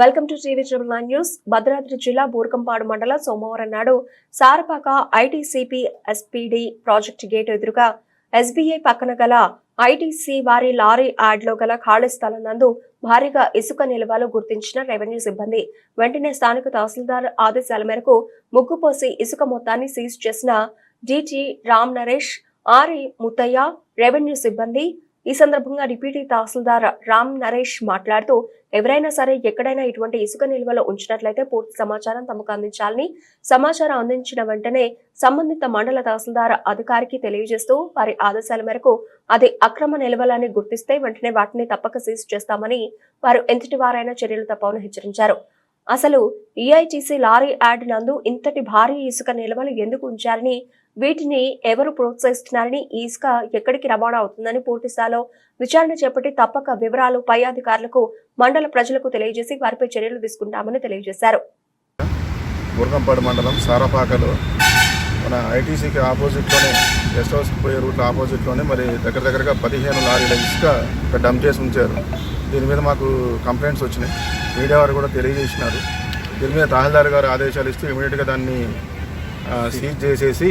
Welcome to TV triple nine news. Bhadradri జిల్లా బూర్కంపాడు మండల సోమవారం నాడు Sarapaka ITCP SPD project gate ఎదురుగా ఎస్బీఐ పక్కన గల ఐటీసీ వారి లారీ యాడ్లో గల ఖాళీ స్థలం నందు భారీగా ఇసుక నిల్వలు గుర్తించిన రెవెన్యూ సిబ్బంది. వెంటనే స్థానిక తహసీల్దార్ ఆదేశాల మేరకు ముగ్గుపోసి ఇసుక మొత్తాన్ని సీజ్ చేసిన DT Ram Naresh RE Muthaiah revenue సిబ్బంది ఈ సందర్భంగా డిప్యూటీ తహసీల్దార్ రామ్ నరేష్ మాట్లాడుతూ ఎవరైనా సరే ఎక్కడైనా ఇటువంటి ఇసుక నిల్వలు ఉంచినట్లయితే పూర్తి సమాచారం తమకు అందించాలని సమాచారం అందించిన వెంటనే సంబంధిత మండల తహసీల్దార్ అధికారికి తెలియజేస్తూ వారి ఆదేశాల మేరకు అది అక్రమ నిల్వలని గుర్తిస్తే వెంటనే వాటిని తప్పక సీజ్ చేస్తామని వారు ఎంతటి వారైనా చర్యలు తప్పవని హెచ్చరించారు. అసలు ఈఐటీసీ లారీ యాడ్ నందు ఇంతటి భారీ ఇసుక నిల్వలు ఎందుకు ఉంచారని వీటిని ఎవరు ప్రోత్సహిస్తున్నారని ఈ ఇసుక ఎక్కడికి రవాణా అవుతుందని పూర్తిస్థాయిలో విచారణ చేపట్టి తప్పక వివరాలు పై అధికారులకు మండల ప్రజలకు తెలియజేసి వారిపై చర్యలు తీసుకుంటామని తెలియజేశారు. బుర్గంపాడు మండలం సారపాకలో మన ఐటీసీకి ఆపోజిట్లోనే గెస్ట్ హౌస్ పోయే రూట్ ఆపోజిట్లోనే మరి దగ్గర దగ్గరగా పదిహేను లారీల ఇసుక ఇక్కడ డంప్ చేసి ఉంచారు. దీని మీద మాకు కంప్లైంట్స్ వచ్చినాయి. మీడియా వారు కూడా తెలియజేసినారు. దీని మీద తహసీల్దార్ గారు ఆదేశాలు ఇస్తూ ఇమీడియట్గా దాన్ని సీజ్ చేసేసి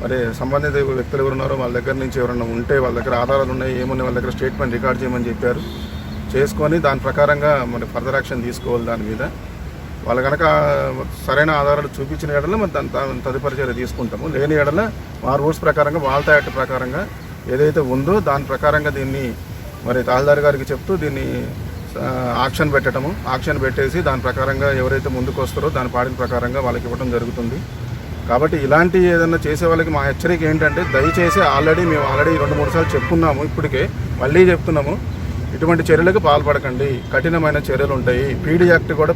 మరి సంబంధిత వ్యక్తులు ఎవరున్నారో వాళ్ళ దగ్గర నుంచి ఎవరైనా ఉంటే వాళ్ళ దగ్గర ఆధారాలు ఉన్నాయి ఏమున్నాయి వాళ్ళ దగ్గర స్టేట్మెంట్ రికార్డ్ చేయమని చెప్పారు. చేసుకొని దాని ప్రకారంగా మరి ఫర్దర్ యాక్షన్ తీసుకోవాలి దాని మీద. వాళ్ళు కనుక సరైన ఆధారాలు చూపించిన ఎడల మరి దాని తదుపరి చర్య తీసుకుంటాము. లేని ఎడల మా రూల్స్ ప్రకారంగా వాళ్ళ యాక్ట్ ప్రకారంగా ఏదైతే ఉందో దాని ప్రకారంగా దీన్ని మరి తహసీల్దార్ గారికి చెప్తూ దీన్ని ఆక్షన్ పెట్టడము ఆక్షన్ పెట్టేసి దాని ప్రకారంగా ఎవరైతే ముందుకు వస్తారో దాని పాడిన ప్రకారంగా వాళ్ళకి ఇవ్వడం జరుగుతుంది. కాబట్టి ఇలాంటి ఏదైనా చేసే వాళ్ళకి మా హెచ్చరిక ఏంటంటే దయచేసి ఆల్రెడీ మేము ఆల్రెడీ రెండు మూడు సార్లు చెప్పుకున్నాము ఇప్పటికే మళ్ళీ చెప్తున్నాము. ఇటువంటి చర్యలకు పాల్పడకండి. కఠినమైన చర్యలు ఉంటాయి. పీడీ యాక్ట్ కూడా